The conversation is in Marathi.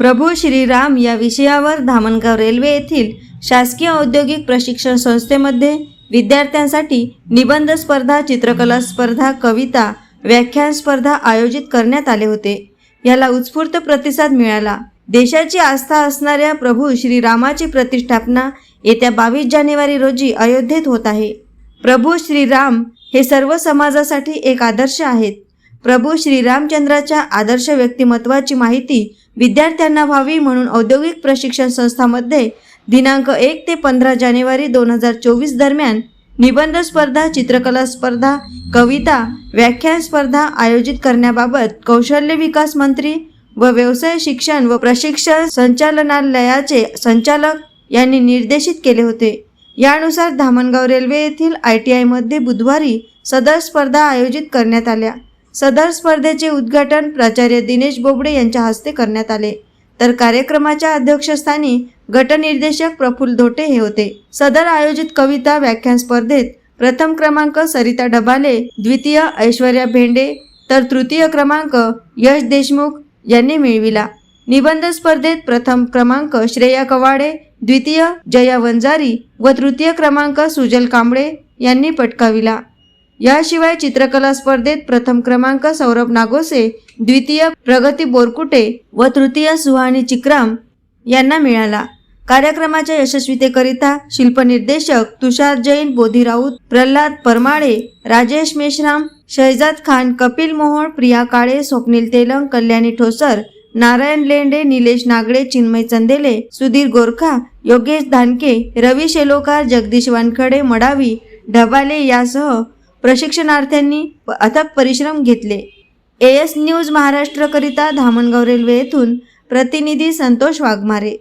प्रभू श्रीराम या विषयावर धामणगाव रेल्वे येथील शासकीय औद्योगिक प्रशिक्षण संस्थेमध्ये विद्यार्थ्यांसाठी निबंध स्पर्धा चित्रकला स्पर्धा कविता व्याख्यान स्पर्धा आयोजित करण्यात आले होते. याला उत्स्फूर्त प्रतिसाद मिळाला. देशाची आस्था असणाऱ्या प्रभू श्रीरामाची प्रतिष्ठापना येत्या बावीस जानेवारी रोजी अयोध्येत होत आहे. प्रभू श्रीराम हे सर्व समाजासाठी एक आदर्श आहेत. प्रभू श्रीरामचंद्राच्या आदर्श व्यक्तिमत्वाची माहिती विद्यार्थ्यांना व्हावी म्हणून औद्योगिक प्रशिक्षण संस्थामध्ये दिनांक एक ते पंधरा जानेवारी दोन हजार चोवीस दरम्यान निबंध स्पर्धा चित्रकला स्पर्धा कविता व्याख्यान स्पर्धा आयोजित करण्याबाबत कौशल्य विकास मंत्री व व्यवसाय शिक्षण व प्रशिक्षण संचालनालयाचे संचालक यांनी निर्देशित केले होते. यानुसार धामणगाव रेल्वे येथील आय टी आयमध्ये बुधवारी सदर स्पर्धा आयोजित करण्यात आल्या. सदर स्पर्धेचे उद्घाटन प्राचार्य दिनेश बोबडे यांच्या हस्ते करण्यात आले. तर कार्यक्रमाच्या अध्यक्षस्थानी गटनिर्देशक प्रफुल्ल धोटे हे होते. सदर आयोजित कविता व्याख्यान स्पर्धेत प्रथम क्रमांक सरिता डबाले द्वितीय ऐश्वर्या भेंडे तर तृतीय क्रमांक यश देशमुख यांनी मिळविला. निबंध स्पर्धेत प्रथम क्रमांक श्रेया कवाडे द्वितीय जया वंजारी व तृतीय क्रमांक सुजल कांबळे यांनी पटकाविला. याशिवाय चित्रकला स्पर्धेत प्रथम क्रमांक सौरभ नागोसे द्वितीय प्रगती बोरकुटे व तृतीय सुहानी चिक्राम यांना मिळाला. कार्यक्रमाच्या यशस्वीतेकरिता शिल्पनिर्देशक तुषार जैन बोधी राऊत प्रल्हाद परमाळे राजेश मेश्राम शहजाद खान कपिल मोहोळ प्रिया काळे स्वप्नील तेलंग कल्याणी ठोसर नारायण लेंडे निलेश नागडे चिन्मय चंदेले सुधीर गोरखा योगेश धानके रवी शेलोकार जगदीश वानखडे मडावी ढबाले यासह प्रशिक्षणार्थ्यांनी प- अथक परिश्रम घेतले. ए एस न्यूज महाराष्ट्रकरिता धामणगाव रेल्वे येथून प्रतिनिधी संतोष वाघमारे.